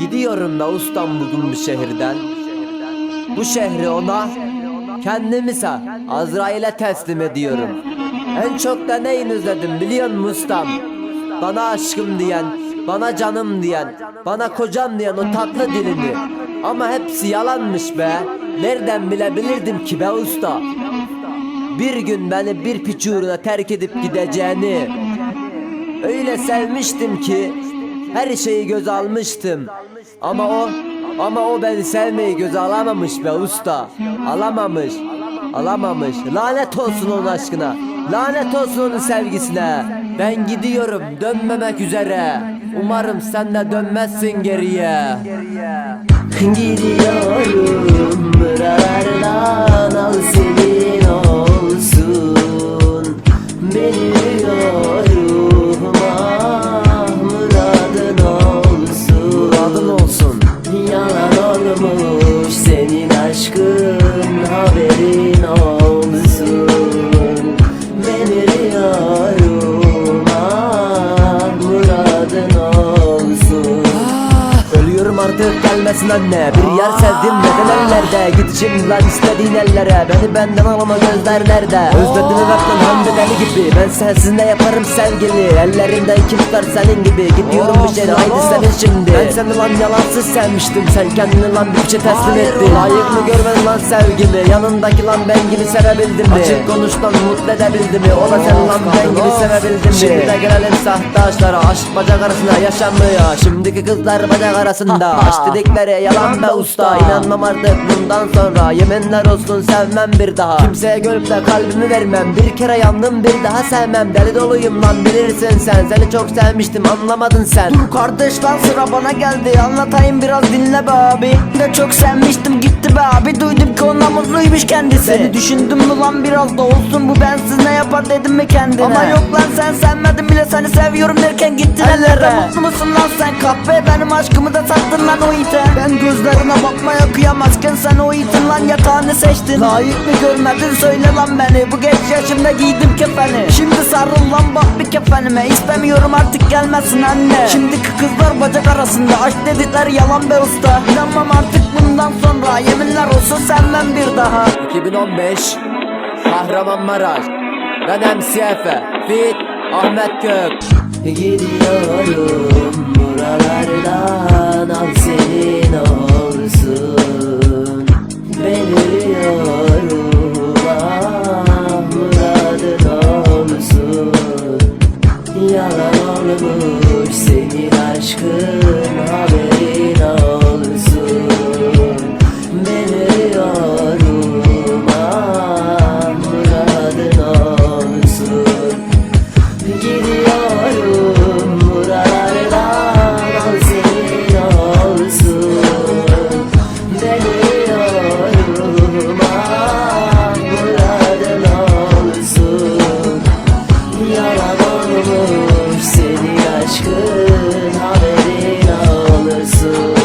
Gidiyorum be ustam bugün bu şehirden. Bu şehri ona kendimize Azrail'e teslim ediyorum. En çok da neyin özledim biliyor musun ustam? Bana aşkım diyen, bana canım diyen, bana kocam diyen o tatlı dilini. Ama hepsi yalanmış be. Nereden bilebilirdim ki be usta? Bir gün beni bir piç uğruna terk edip gideceğini Öyle sevmiştim ki her şeyi göz almıştım. Ama o ama o beni sevmeyi göze alamamış be usta. Alamamış. Alamamış. Lanet olsun onun aşkına. Lanet olsun onun sevgisine. Ben gidiyorum dönmemek üzere. Umarım sen de dönmezsin geriye. Gidiyorum buralardan al senin gelmesin anne Bir yer sevdim. Neden ellerde? Git şimdi lan istediğin ellere. Beni benden alama gözler nerede? Özledim evaptan hamdi deli gibi. Ben sensiz ne yaparım sevgili? Ellerinden kim tutar senin gibi. Gidiyorum bir şehre haydi senin şimdi. Ben seni lan yalansız sevmiştim. Sen kendini lan piçe teslim ettin. Layık mı görmedin lan sevgimi Yanındaki lan ben gibi sevebildim mi? Açık konuş lan mutlu edebildi mi? O da sen lan ben gibi sevebildim mi? Şimdi de gelelim sahte aşklara Aşk bacak arasında yaşanmıyor Şimdiki kızlar bacak arasında. Aşk dedikleri yalan be usta. İnanmam artık bundan sonra. Yeminler olsun sevmem bir daha. Kimseye görüp de kalbimi vermem. Bir kere yandım bir daha sevmem. Deli doluyum lan bilirsin sen. Seni çok sevmiştim anlamadın sen. Dur kardeş lan sıra bana geldi. Anlatayım biraz dinle be abi. De çok sevmiştim gitti be abi. Duydum ki ondan mutluymuş kendisi. Seni düşündüm mü lan biraz da olsun. Bu bensiz ne yapar dedim mi kendine? Ama yok lan sen sevmedin bile. Seni seviyorum derken gittin ellere. Mutlu musun lan sen? Kahve benim aşkımı da sattın lan o ite. Ben gözlerine bakmaya kıyamazken sen o itin lan yatağını seçtin. Layık mı görmedin? Söyle lan beni. Bu genç yaşımda giydim kefeni. Şimdi sarıl lan bak bir kefenime. İstemiyorum artık gelmesin anne. Şimdiki kızlar bacak arasında. Aşk dedikleri yalan be usta. İnanmam artık bundan sonra Yeminler olsun sevmem bir daha. 2015 Kahramanmaraş Ben MC Efe Fit Ahmet Kök Gidiyorum buralardan al senin olsun. Ben ölüyorum ah muradın olsun. Yalan olmuş senin aşkın olur Seni aşkın haberin alırsın.